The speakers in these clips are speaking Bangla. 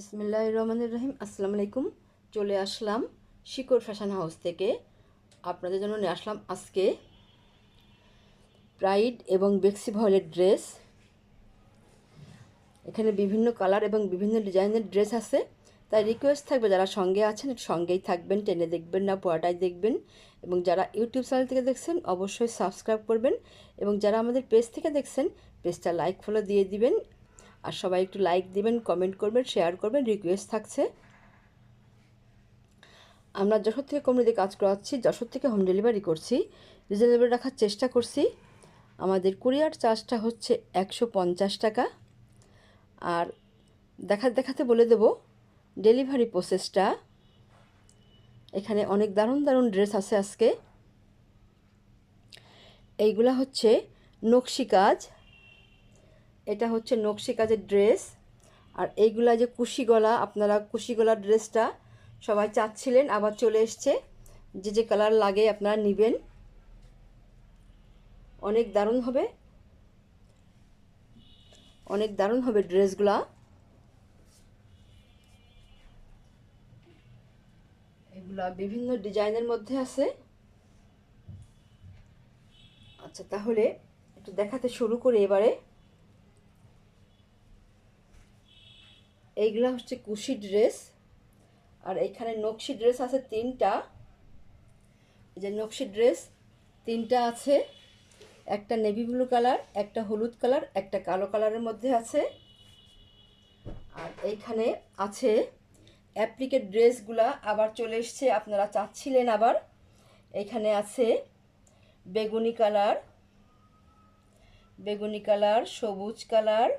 বিসমিল্লাহ রহমানুর রহিম। আসসালামু আলাইকুম চলে আসলাম শিকড় ফ্যাশন হাউস থেকে। আপনাদের জন্য নিয়ে আসলাম আজকে প্রাইড এবং বেক্সি ভয়েলের ড্রেস এখানে বিভিন্ন কালার এবং বিভিন্ন ডিজাইনের ড্রেস আছে। তাই রিকোয়েস্ট থাকবে যারা সঙ্গে আছেন সঙ্গেই থাকবেন, টেনে দেখবেন না পুরাটাই দেখবেন। এবং যারা ইউটিউব চ্যানেল থেকে দেখছেন, অবশ্যই সাবস্ক্রাইব করবেন। এবং যারা আমাদের পেজ থেকে দেখছেন পেজটা লাইক ফলো দিয়ে দিবেন। আর সবাই একটু লাইক দিবেন কমেন্ট করবেন শেয়ার করবেন রিকোয়েস্ট থাকছে। আমরা যশোর থেকে কমিউনিটি কাজ করাচ্ছি, যশোর থেকে হোম ডেলিভারি করছি রিজনেবল রাখার চেষ্টা করছি। আমাদের কুরিয়ার চার্জটা হচ্ছে একশো পঞ্চাশ টাকা। আর দেখাতে দেখাতে বলে দেব ডেলিভারি প্রসেসটা এখানে অনেক দারুণ দারুণ ড্রেস আছে আজকে। এইগুলা হচ্ছে নকশি কাজ এটা হচ্ছে নকশি কাজের ড্রেস। আর এইগুলা যে কুশি গলা, আপনারা কুশি গলার ড্রেসটা সবাই চাচ্ছিলেন, আবার চলে এসছে। যে যে কালার লাগে আপনারা নেবেন। অনেক দারুণ হবে। অনেক দারুণ হবে ড্রেসগুলা। এগুলা বিভিন্ন ডিজাইনের মধ্যে আছে। আচ্ছা তাহলে একটু দেখাতে শুরু করি এবারে। এইগুলা হচ্ছে কুশি ড্রেস। আর এখানে নকশি ড্রেস আছে তিনটা। যে নকশি ড্রেস, তিনটা আছে। একটা নেভি ব্লু কালার, একটা হলুদ কালার, একটা কালো কালারের মধ্যে আছে। আর এইখানে আছে অ্যাপ্লিকেট ড্রেসগুলা। আবার চলে এসছে, আপনারা চাচ্ছিলেন আবার। এখানে আছে বেগুনি কালার বেগুনি কালার, সবুজ কালার,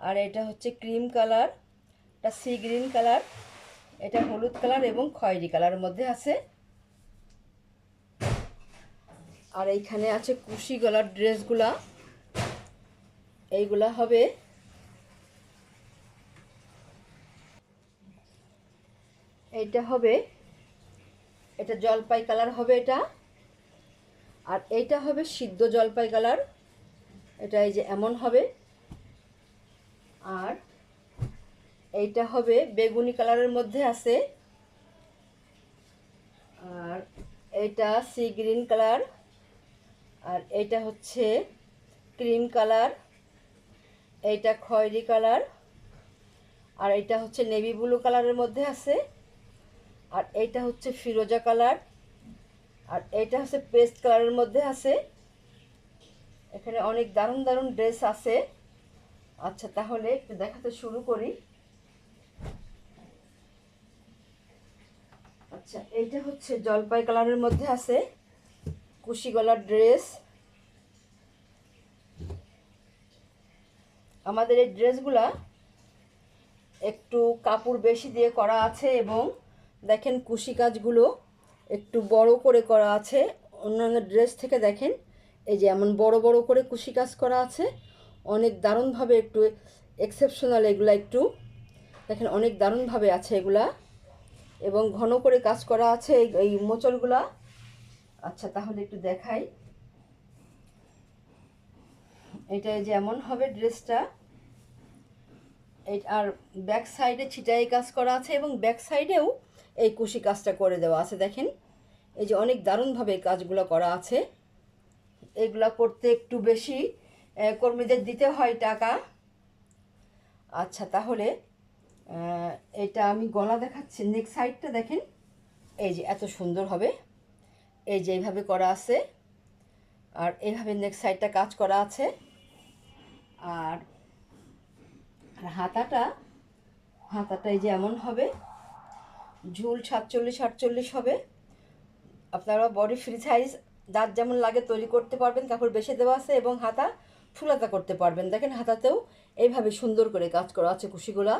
আর এটা হচ্ছে ক্রিম কালার। এটা সি গ্রিন কালার, এটা হলুদ কালার এবং খয়েরি কালারের মধ্যে আছে। আর এইখানে আছে কুশি গলার ড্রেসগুলা। এইগুলা হবে এইটা হবে, এটা জলপাই কালার হবে এটা। আর এইটা হবে সিদ্ধ জলপাই কালার, এটা এই যে এমন হবে। আর এইটা হবে বেগুনি কালারের মধ্যে আছে। আর এইটা সি গ্রিন কালার। আর এইটা হচ্ছে ক্রিম কালার। এইটা খয়েরি কালার। আর এইটা হচ্ছে নেভি ব্লু কালারের মধ্যে আছে। আর এইটা হচ্ছে ফিরোজা কালার। আর এইটা হচ্ছে পেস্ট কালারের মধ্যে আছে। এখানে অনেক দারুণ দারুণ ড্রেস আছে। আচ্ছা তাহলে একটু দেখাতে শুরু করি। আচ্ছা এইটা হচ্ছে জলপাই কালারের মধ্যে আছে। কুশি গলার ড্রেস। আমাদের এই ড্রেসগুলা একটু কাপড় বেশি দিয়ে করা আছে এবং দেখেন কুশি কাজগুলো একটু বড় করে করা আছে। অন্যান্য ড্রেস থেকে দেখেন, এই যে এমন বড় বড় করে কুশি কাজ করা আছে। অনেক দারুণভাবে একটু এক্সেপশনাল এগুলা একটু। দেখেন অনেক দারুণভাবে আছে এগুলা। এবং ঘন করে কাজ করা আছে এই মোচলগুলা আচ্ছা তাহলে একটু দেখাই। এটা যেমন হবে ড্রেসটা আর ব্যাক সাইডে ছিটাই কাজ করা আছে এবং ব্যাক সাইডেও এই কুশি কাজটা করে দেওয়া আছে, দেখেন। এই যে অনেক দারুণভাবে এই কাজগুলো করা আছে। এগুলা করতে একটু বেশি কর্মীদের দিতে হয় টাকা। আচ্ছা তাহলে এটা আমি গলা দেখাচ্ছি নেক সাইডটা দেখেন। এই যে এত সুন্দর হবে। এই যে এইভাবে করা আছে। আর এইভাবে নেক সাইডটা কাজ করা আছে। আর হাতাটা হাতাটা এই যে এমন হবে। ঝুল সাতচল্লিশ, আটচল্লিশ হবে। আপনারা বডি ফ্রি সাইজ যার যেমন লাগে তৈরি করতে পারবেন, কাপড় বেশি দেওয়া আছে এবং হাতা ফুলাতা করতে পারবেন। দেখেন হাতাতেও এইভাবে সুন্দর করে কাজ করা আছে কুশিগুলা।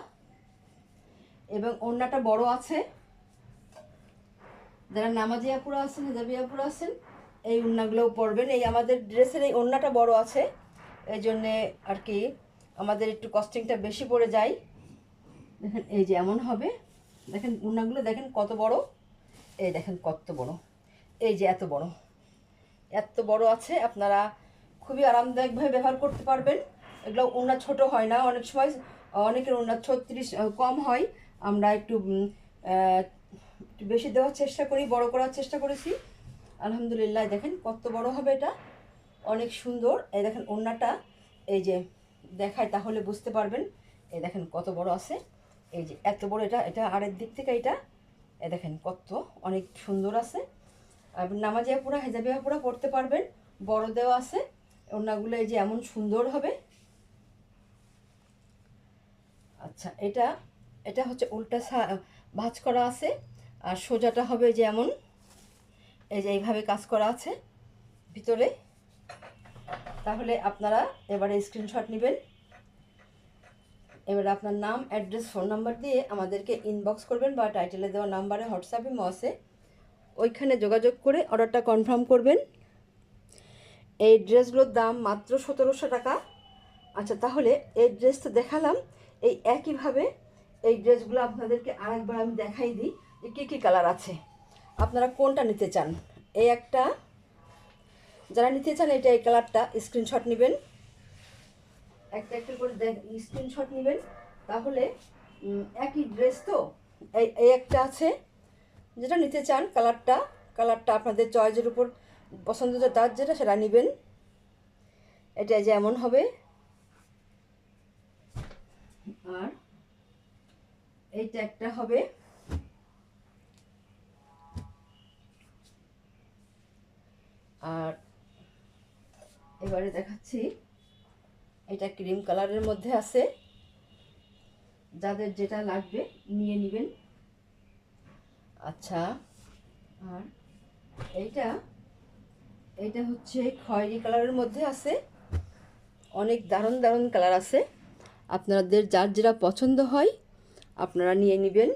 এবং ওড়নাটা বড় আছে। যারা নামাজি আছেন হেজাবি আছেন, এই ওড়নাগুলোও পরবেন। এই আমাদের ড্রেসের এই ওড়নাটা বড় আছে। এই জন্যে আর কি আমাদের একটু কস্টিংটা বেশি পড়ে যায়। দেখেন, এই যে এমন হবে। দেখেন, ওড়নাগুলো দেখেন কত বড়। এই দেখেন কত বড়। এই যে এত বড়। এত বড় আছে, আপনারা খুবই আরামদায়কভাবে ব্যবহার করতে পারবেন। এগুলো ওড়না ছোট হয় না। অনেক সময়, অনেকের ওনার ছত্রিশ, কম হয়। আমরা একটু বেশি দেওয়ার চেষ্টা করি, বড় করার চেষ্টা করেছি। আলহামদুলিল্লাহ, দেখেন কত বড় হবে এটা। অনেক সুন্দর। এই দেখেন ওড়নাটা, এই যে দেখায় তাহলে বুঝতে পারবেন। এই দেখেন কত বড় আছে। এই যে এত বড় এটা এটা আরেক দিক থেকে এটা। এ দেখেন কত, অনেক সুন্দর আছে। নামাজিয়া পুরা, হেজাবিয়া পুরা পড়তে পারবেন। বড় দেওয়া আছে। ওড়নাগুলো এই যে এমন সুন্দর হবে। আচ্ছা এটা এটা হচ্ছে উল্টা ভাঁজ করা আছে। আর সোজাটা হবে যে এমন এই যে এইভাবে কাজ করা আছে ভিতরে। তাহলে আপনারা এবারে স্ক্রিনশট নেবেন। এবারে আপনার নাম অ্যাড্রেস ফোন নাম্বার দিয়ে আমাদেরকে ইনবক্স করবেন বা টাইটেলে দেওয়া নাম্বারে হোয়াটসঅ্যাপে মসে ওইখানে যোগাযোগ করে অর্ডারটা কনফার্ম করবেন। এই ড্রেসগুলোর দাম মাত্র সতেরোশো টাকা। আচ্ছা তাহলে এই ড্রেস তো দেখালাম। এই একইভাবে এই ড্রেসগুলো আপনাদেরকে আরেকবার আমি দেখাই দিই যে কী কী কালার আছে। আপনারা কোনটা নিতে চান? এই একটা। যারা নিতে চান এটা এই কালারটা স্ক্রিনশট নেবেন। একটা একটা করে দেখ স্ক্রিনশট নেবেন। তাহলে একই ড্রেস তো? এই এই একটা আছে। যেটা নিতে চান কালারটা কালারটা আপনাদের চয়েসের উপর পছন্দ তার যেটা সেটা নেবেন। এটা যেমন হবে। আর এইটা একটা হবে। আর এবারে দেখাচ্ছি, এটা ক্রিম কালারের মধ্যে আছে। যাদের যেটা লাগবে নিয়ে নেবেন। আচ্ছা আর এইটা এইটা হচ্ছে খয়েরি কালারের মধ্যে আছে। অনেক দারুণ দারুণ কালার আছে। আপনাদের যার যেটা পছন্দ হয় আপনারা নিয়ে নেবেন।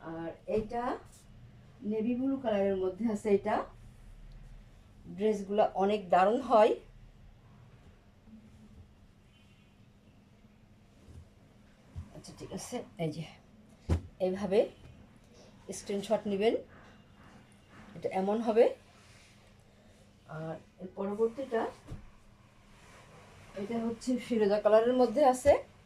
আর এইটা নেভি ব্লু কালারের মধ্যে আছে এটা। ড্রেসগুলো অনেক দারুণ হয়। আচ্ছা ঠিক আছে। এই যে, এইভাবে স্ক্রিনশট নেবেন। এটা এমন হবে। আর এর পরবর্তীটা, এটা হচ্ছে ফিরোজা কালারের মধ্যে আছে।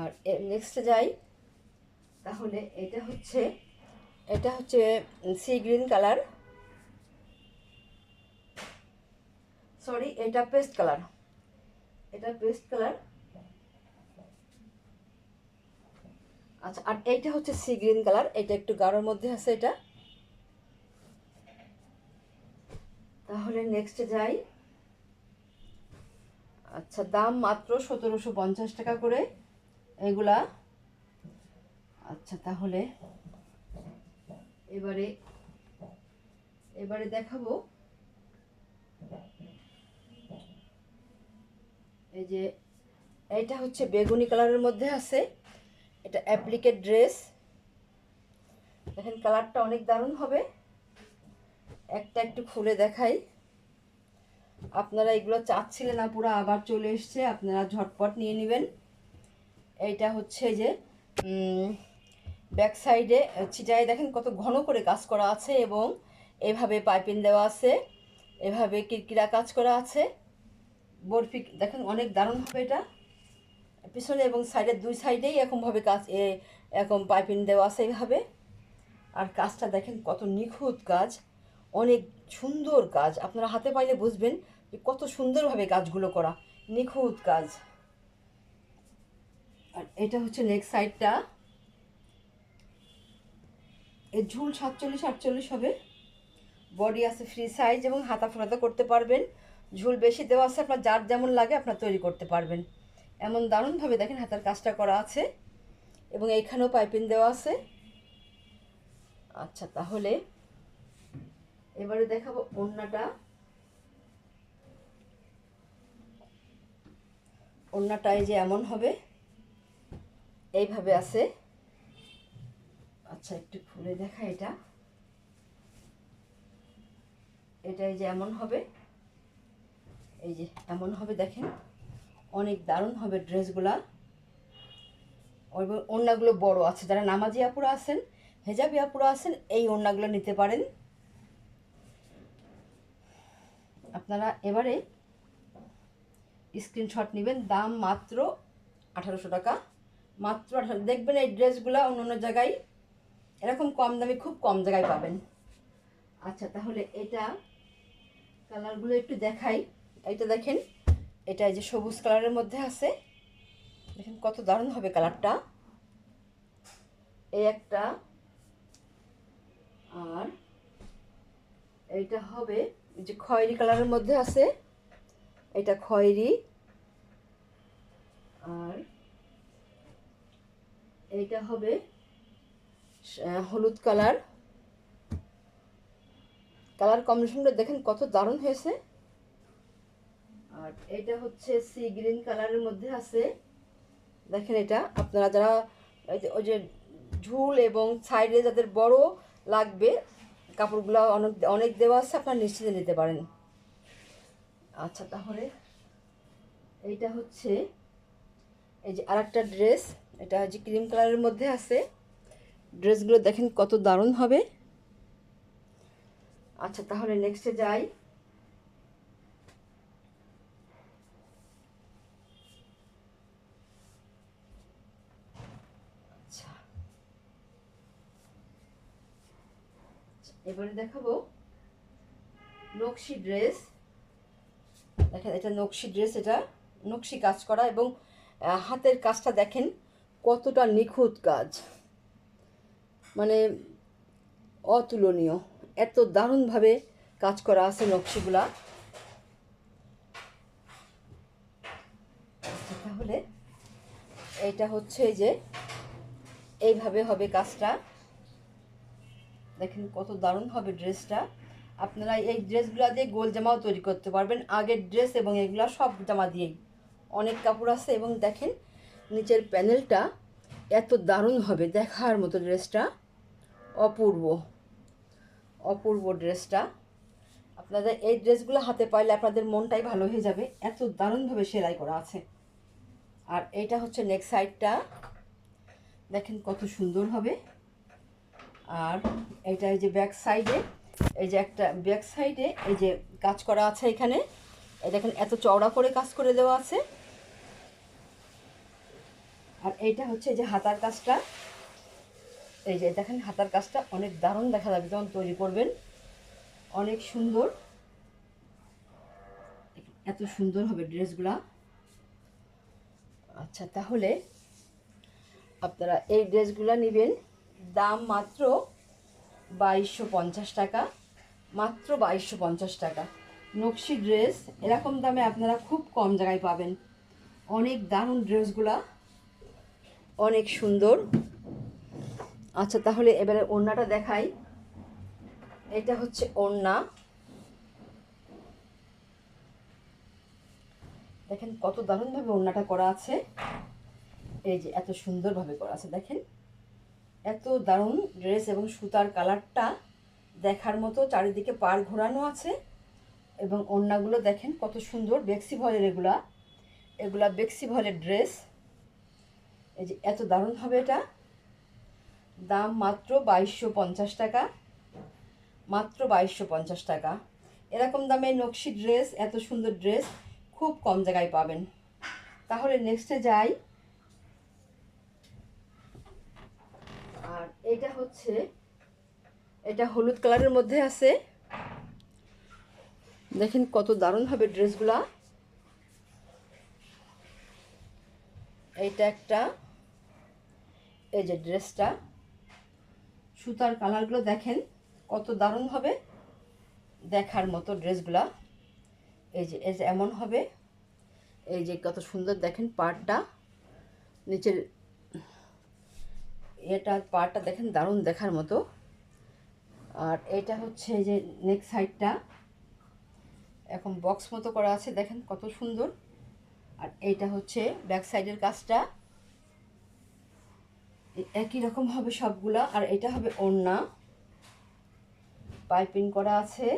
আর নেক্সট যাই। তাহলে এটা হচ্ছে এটা হচ্ছে সি গ্রিন কালার সরি এটা পেস্ট কালার এটা পেস্ট কালার আচ্ছা আর এইটা হচ্ছে সি গ্রিন কালার এটা একটু গাঢ়র মধ্যে আছে এটা। তাহলে নেক্সট যাই। আচ্ছা দাম মাত্র সতেরোশো পঞ্চাশ টাকা করে। এগুলা। আচ্ছা তাহলে এবারে এবারে দেখাবো। এই যে এটা হচ্ছে বেগুনি কালারের মধ্যে আছে। এটা অ্যাপ্লিকেট ড্রেস। দেখেন, কালারটা অনেক দারুণ হবে। একটা একটু খুলে দেখাই। আপনারা এগুলো চাচ্ছিলেন না, পুরো আবার চলে এসছে। আপনারা ঝটপট নিয়ে নেবেন। এইটা হচ্ছে যে ব্যাক সাইডে ছিটায় দেখেন কত ঘন করে কাজ করা আছে এবং এভাবে পাইপিং দেওয়া আছে, এভাবে কিরকিরা কাজ করা আছে। বরফি দেখেন অনেক দারুণ হবে এটা। পিছনে এবং সাইডের দুই সাইডেই এরকমভাবে কাজ এরকম পাইপিং দেওয়া আছে এইভাবে আর কাজটা দেখেন কত নিখুঁত কাজ, অনেক সুন্দর কাজ। আপনারা হাতে পাইলে বুঝবেন যে কত সুন্দরভাবে কাজগুলো করা, নিখুঁত কাজ। আর এটা হচ্ছে নেক্সট সাইডটা। এর ঝুল সাতচল্লিশ, আটচল্লিশ হবে। বডি আছে ফ্রি সাইজ এবং হাতা ফোনাতা করতে পারবেন। ঝুল বেশি দেওয়া আছে, আপনার যার যেমন লাগে আপনার তৈরি করতে পারবেন। এমন দারুণভাবে দেখেন হাতার কাজটা করা আছে এবং এইখানেও পাইপিং দেওয়া আছে। আচ্ছা তাহলে এবারে দেখাবো ওড়নাটা। ওড়নাটায় যে এমন হবে। এইভাবে আছে। আচ্ছা একটু খুলে দেখা এটা। এটাই যে এমন হবে। এই যে এমন হবে, দেখেন। অনেক দারুণ হবে ড্রেসগুলা। ওড়নাগুলো বড় আছে। যারা নামাজি আপুরা আছেন, হেজাবি আপুরা আছেন, এই ওড়নাগুলো নিতে পারেন। আপনারা এবারে স্ক্রিনশট নেবেন। দাম মাত্র আঠারোশো টাকা। মাত্র আঠারো। দেখবেন এই ড্রেসগুলো অন্য অন্য জায়গায় এরকম কম দামে, খুব কম জায়গায় পাবেন। আচ্ছা তাহলে এটা কালারগুলো একটু দেখাই। এইটা দেখেন, এটা এই যে সবুজ কালারের মধ্যে আছে। দেখেন কত দারুণ হবে কালারটা। এই একটা, আর এইটা হবে যে খয়েরি কালারের মধ্যে আছে। এটা খয়েরি, আর এইটা হবে হলুদ কালার। কালার কম্বিনেশনটা দেখেন কত দারুণ হয়েছে। আর এটা হচ্ছে সি গ্রিন কালারের মধ্যে আছে। দেখেন এটা, আপনারা যারা ওই যে- ঝুল এবং সাইডে যাদের বড় লাগবে, কাপড়গুলো অনেক অনেক দেওয়া আছে, আপনারা নিশ্চিন্তে নিতে পারেন। আচ্ছা তাহলে এইটা হচ্ছে, এই যে আরেকটা ড্রেস। এটা যে ক্রিম কালারের মধ্যে আছে। ড্রেসগুলো দেখেন কত দারুণ হবে। আচ্ছা তাহলে নেক্সটে যাই। আচ্ছা। এবারে দেখাবো নকশি ড্রেস। দেখেন, এটা নকশি ড্রেস, এটা নকশি কাজ করা এবং হাতের কাজটা দেখেন। কতটা নিখুঁত কাজ। মানে অতুলনীয়। এত দারুণভাবে কাজ করা আছে নকশিগুলা। আচ্ছা, তাহলে এটা হচ্ছে যে এইভাবে হবে কাজটা। দেখেন কত দারুণ হবে ড্রেসটা। আপনারা এই ড্রেসগুলো দিয়ে গোল জামাও তৈরি করতে পারবেন। আগের ড্রেস এবং এগুলা সব জামা দিয়েই। অনেক কাপড় আছে এবং দেখেন নিচের প্যানেলটা এত দারুণ হবে, দেখার মতো ড্রেসটা। অপূর্ব অপূর্ব ড্রেসটা। আপনাদের এই ড্রেসগুলো হাতে পাইলে আপনাদের মনটাই ভালো হয়ে যাবে। এত দারুণভাবে সেলাই করা আছে। আর এইটা হচ্ছে নেক সাইডটা দেখেন কত সুন্দর হবে। আর এইটা এই যে ব্যাক সাইডে এই যে একটা ব্যাক সাইডে এই যে কাজ করা আছে এখানে। এই দেখেন এত চওড়া করে কাজ করে দেওয়া আছে। আর এইটা হচ্ছে যে হাতার কাজটা। এই যে দেখেন, হাতার কাজটা অনেক দারুণ দেখা যাবে যখন তৈরি করবেন। অনেক সুন্দর। এত সুন্দর হবে ড্রেসগুলা। আচ্ছা তাহলে আপনারা এই ড্রেসগুলো নেবেন। দাম মাত্র বাইশশো পঞ্চাশ টাকা। মাত্র বাইশশো পঞ্চাশ টাকা। নকশি ড্রেস, এরকম দামে আপনারা খুব কম জায়গায় পাবেন। অনেক দারুণ ড্রেসগুলা। অনেক সুন্দর। আচ্ছা তাহলে এবারে ওড়নাটা দেখাই। এটা হচ্ছে ওড়না। দেখেন কত দারুণভাবে ওড়নাটা করা আছে। এই যে এত সুন্দরভাবে করা আছে, দেখেন। এত দারুণ ড্রেস এবং সুতার কালারটা দেখার মতো চারিদিকে পার ঘোরানো আছে। এবং ওড়নাগুলো দেখেন কত সুন্দর, বেক্সি ভলের এগুলা। এগুলা বেক্সি ভলের ড্রেস। এই যে এত দারুণ হবে এটা। দাম মাত্র বাইশশো পঞ্চাশ টাকা। মাত্র বাইশশো পঞ্চাশ টাকা। এরকম দামে নকশি ড্রেস, এত সুন্দর ড্রেস খুব কম জায়গায় পাবেন। তাহলে নেক্সটে যাই। আর এটা হচ্ছে, এটা হলুদ কালারের মধ্যে আছে। দেখেন কত দারুণ হবে ড্রেসগুলা। এইটা একটা, এই যে ড্রেসটা, সুতার কালারগুলো দেখেন কত দারুণ হবে, দেখার মতো ড্রেসগুলা। এই যে এই যে এমন হবে, এই যে কত সুন্দর দেখেন পাড়টা, নিচের এটা পাড়টা দেখেন দারুণ দেখার মতো। আর এটা হচ্ছে যে নেক সাইডটা এখন বক্স মতো করা আছে, দেখেন কত সুন্দর। আর এইটা হচ্ছে ব্যাক সাইডের কাজটা। একই রকম হবে সবগুলা, আর এটা হবে ওড়না। পাইপিং করা আছে।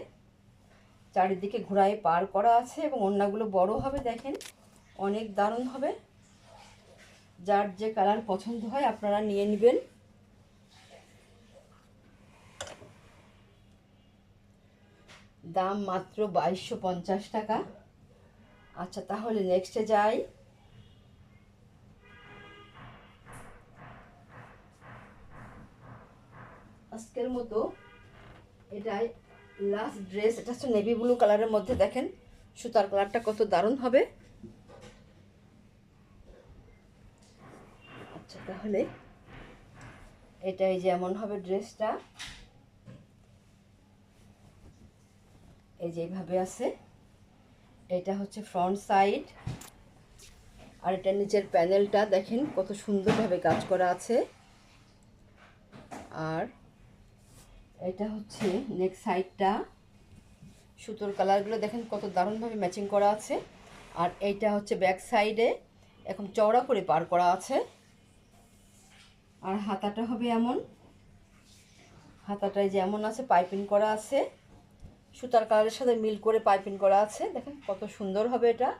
চারিদিকে ঘোড়ায় পার করা আছে এবং ওড়নাগুলো বড় হবে, দেখেন। অনেক দারুণ হবে। যার যে কালার পছন্দ হয় আপনারা নিয়ে নেবেন। দাম মাত্র বাইশশো টাকা। আচ্ছা তাহলে নেক্সটে যাই। আজকের মতো এটাই লাস্ট ড্রেস এটা হচ্ছে নেভি ব্লু কালারের মধ্যে দেখেন, সুতার কালারটা কত দারুণ হবে। আচ্ছা তাহলে এটাই যেমন হবে ড্রেসটা এই যে এইভাবে আছে। এটা হচ্ছে ফ্রন্ট সাইড আর এটা নিচের প্যানেলটা দেখেন কত সুন্দরভাবে কাজ করা আছে। আর এটা হচ্ছে নেক সাইডটা সুতোর কালারগুলো দেখেন কত দারুণভাবে ম্যাচিং করা আছে। আর এইটা হচ্ছে ব্যাক সাইডে এখন চওড়া করে পার করা আছে। আর হাতাটা হবে এমন। হাতাটায় যেমন আছে পাইপিং করা আছে। সুতার কালারের সাথে মিল করে পাইপিং করা আছে। দেখেন কত সুন্দর হবে এটা।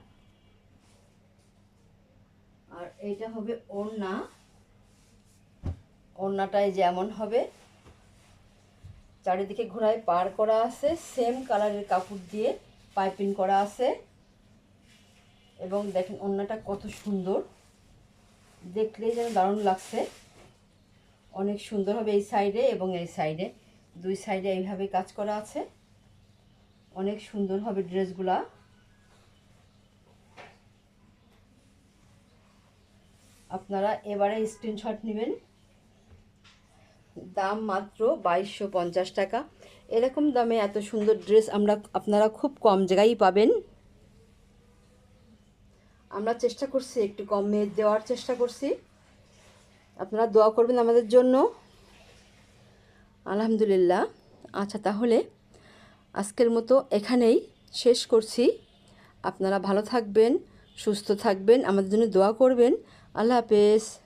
আর এইটা হবে ওড়না। ওড়নাটায় যেমন হবে। চারিদিকে ঘোড়ায় পার করা আছে। সেম কালারের কাপড় দিয়ে পাইপিং করা আছে। এবং দেখেন ওড়নাটা কত সুন্দর। দেখলেই যেন দারুণ লাগছে। অনেক সুন্দর হবে এই সাইডে এবং এই সাইডে। দুই সাইডে এইভাবে কাজ করা আছে। অনেক সুন্দর হবে ড্রেসগুলা। আপনারা এবারে স্ক্রিনশট নেবেন। দাম মাত্র বাইশশো পঞ্চাশ টাকা। এরকম দামে এত সুন্দর ড্রেস আমরা, আপনারা খুব কম জায়গায় পাবেন। আমরা চেষ্টা করছি, একটু কমে দেওয়ার চেষ্টা করছি। আপনারা দোয়া করবেন আমাদের জন্য। আলহামদুলিল্লাহ। আচ্ছা তাহলে আজকের মতো এখানেই শেষ করছি। আপনারা ভালো থাকবেন, সুস্থ থাকবেন, আমাদের জন্য দোয়া করবেন। আল্লাহ হাফেজ।